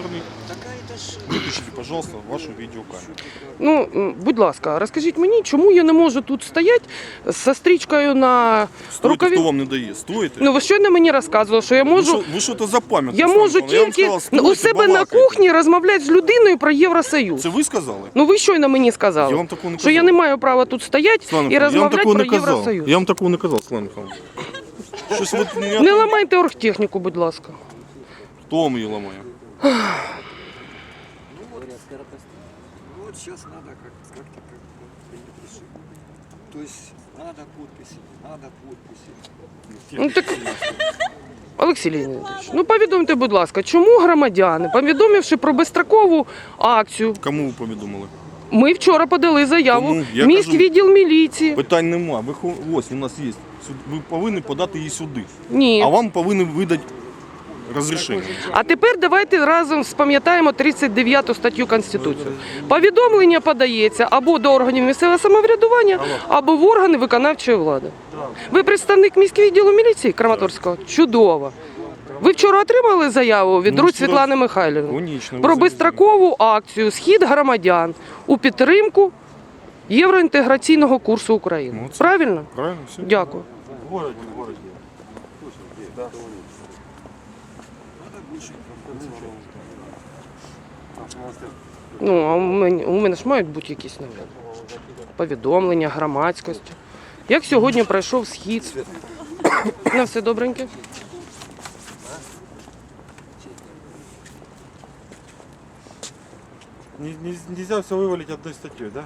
стороны. Выключите, пожалуйста, вашу видеокамеру. Ну, м, будь ласка, розкажіть мені, чому я не можу тут стояти з стрічкою на Стойте, рукаві? хто вам не дає? Стойте. Ну ви щойно мені розказували, що я ви, можу. що, ви що то? Я можу тільки у себе на кухні розмовляти з людиною про Євросоюз. Це ви сказали? Ну ви щойно мені сказали, Я вам такого не що я казав. не маю права тут стояти Слава і Михайловна, я вам розмовляти такого про не казав. Євросоюз. Я вам такого не казав, Слава Михайловна. Щось не... Не ламайте оргтехніку, будь ласка. Хто вам її ламає? Ну вот сейчас надо как- как-то как принять решение. То есть надо подписи, надо подписи. Ну так Олексій Леонідович, ну повідомте, будь ласка, чому громадяни, повідомивши про безстрокову акцію, Кому ви повідомили? ми вчора подали заяву Кому? Я в міський кажу- відділ міліції. Питань нема. Ви хо- ось у нас є. Сюд- Ви повинні подати її сюди. Ні. А вам повинні видати розрішення. А тепер давайте разом спам'ятаємо 39 статтю Конституції. Повідомлення подається або до органів місцевого самоврядування, або в органи виконавчої влади. Ви представник міського відділу міліції Краматорського? Чудово. Ви вчора отримали заяву від Ну, Русь Світлани Михайлівни про безстрокову акцію Схід громадян у підтримку євроінтеграційного курсу України. Ну, це- Правильно? Правильно? Все? Дякую. Ну, а у мене, у мене ж мають бути якісь ну, повідомлення, громадськості. Як сьогодні пройшов схід? На все добреньке. Не- не- Нельзя все вывалить одной статьей, да?